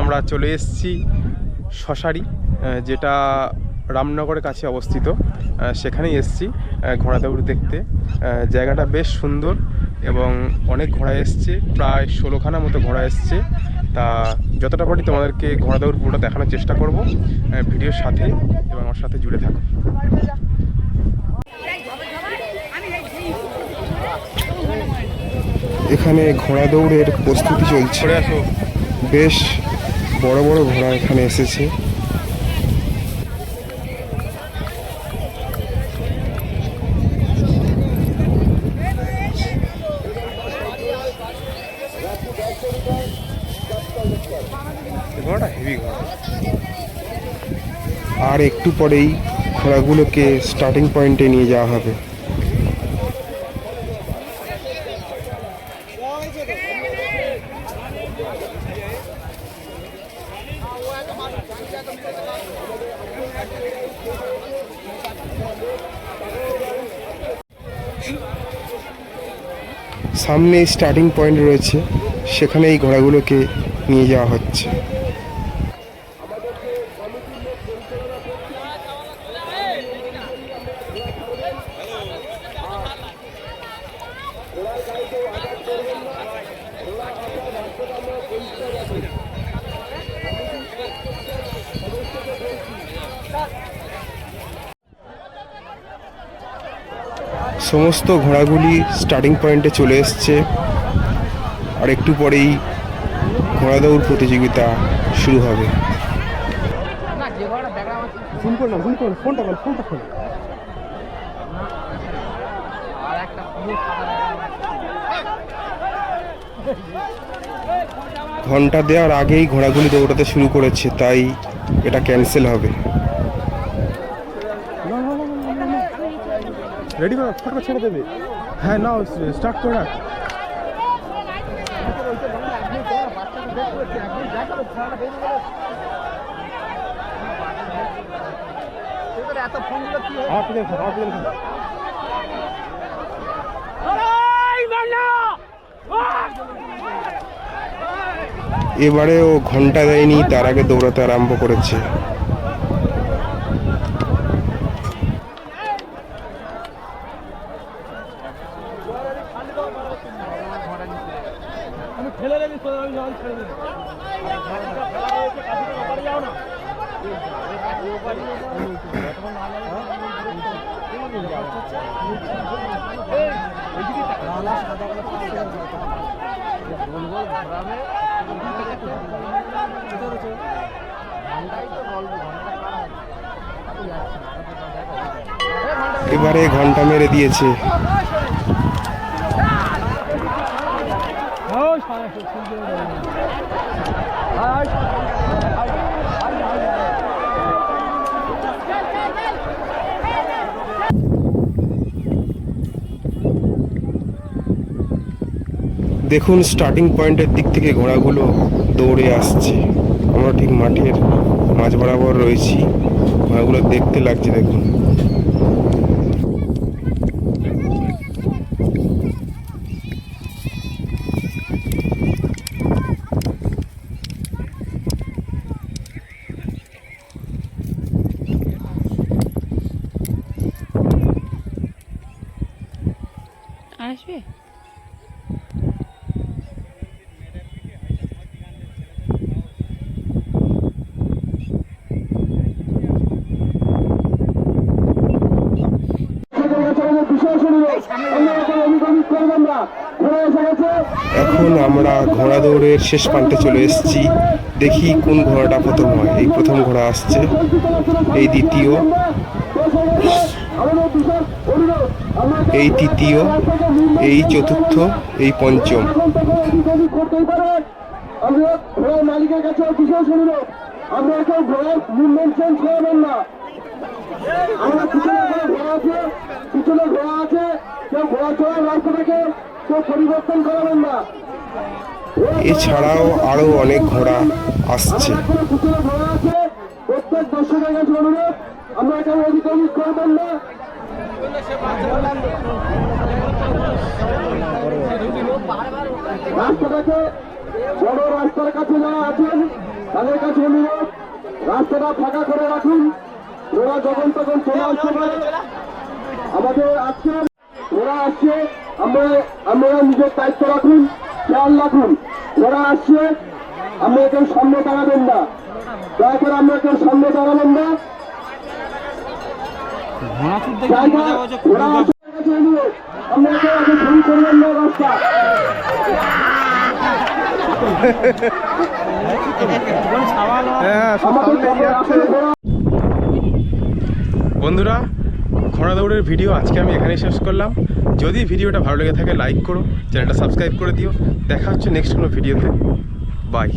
আমরা চলে এসেছি শশারি যেটা রামনগরের কাছে অবস্থিত। সেখানেই এসেছি ঘোড়া দৌড় দেখতে। জায়গাটা বেশ সুন্দর এবং অনেক ঘোড়া এসছে, প্রায় ষোলোখানা মতো ঘোড়া এসছে। তা যতটা পারি তোমাদেরকে ঘোড়া দৌড় পুরোটা দেখানোর চেষ্টা করব ভিডিওর সাথে এবং আমার সাথে জুড়ে থাকো। এখানে ঘোড়া দৌড়ের প্রস্তুতি চলছে। বেশ বড় বড় ঘোড়া এখানে এসেছে। আর একটু পরেই ঘোড়াগুলোকে স্টার্টিং পয়েন্টে নিয়ে যাওয়া হবে। সামনে স্টার্টিং পয়েন্ট রয়েছে সেখানে এই ঘোড়াগুলোকে নিয়ে যাওয়া হচ্ছে। সমস্ত ঘোড়াগুলি স্টার্টিং পয়েন্টে চলে এসছে। আর একটু পরেই ঘোড়া দৌড় প্রতিযোগিতা শুরু হবে। ঘণ্টা দেওয়ার আগেই ঘোড়াগুলি দৌড়াতে শুরু করেছে তাই এটা ক্যান্সেল হবে। রেডি করো ফটো ছেড়ে দেবে? হ্যাঁ নাও স্টার্ট করে রাখ। থাক। এবারে ও ঘণ্টা দেয়নি, তার আগে দৌড়াতে আরম্ভ করেছে। এবারে ঘণ্টা মেরে দিয়েছে। দেখুন স্টার্টিং পয়েন্টের দিক থেকে ঘোড়াগুলো দৌড়ে আসছে। আমরা ঠিক মাঠের মাঝ বরাবর রয়েছি। ঘোড়াগুলো দেখতে লাগছে, দেখুন। আসবে? এখন আমরা ঘোড়া দৌড়ের শেষ প্রান্তে চলে এসেছি। দেখি কোন ঘোড়াটা প্রথম হয়। এই প্রথম ঘোড়া আসছে। এই দ্বিতীয়। এই তৃতীয়। এই চতুর্থ। এই পঞ্চম। আমরা কাছে ঘোড়া আছে, পিছনে ঘোড়া আছে, কেউ ঘোড়া চড়ার রাস্তাটাকে কেউ পরিবর্তন করাবেন না। এছাড়াও আরও অনেক ঘোড়া আসছে। এখনও প্রত্যেক দর্শকের কাছে অনুরোধ আমরা করবেন না। রাস্তাটাকে বড় রাস্তার কাছে যারা আছেন তাদের কাছে অনুরোধ রাস্তাটা ফাঁকা করে রাখুন। ওরা যখন তখন চলে আসতে পারে। আমাদের আজকে ওরা আসছে। আমরা আমরা নিজের দায়িত্ব রাখুন খেয়াল রাখুন। ওরা আসছে আমরা কেউ সামনে দাঁড়াবেন না। দয়া করে আমরা কেউ সামনে দাঁড়াবেন না। আমরা কেউ আগে ফোন করবেন না রাস্তা। হ্যাঁ বন্ধুরা ঘোড়া দৌড়ের ভিডিও আজকে আমি এখানেই শেষ করলাম। যদি ভিডিওটা ভালো লেগে থাকে লাইক করো, চ্যানেলটা সাবস্ক্রাইব করে দিও। দেখা হচ্ছে নেক্সট কোনো ভিডিওতে। বাই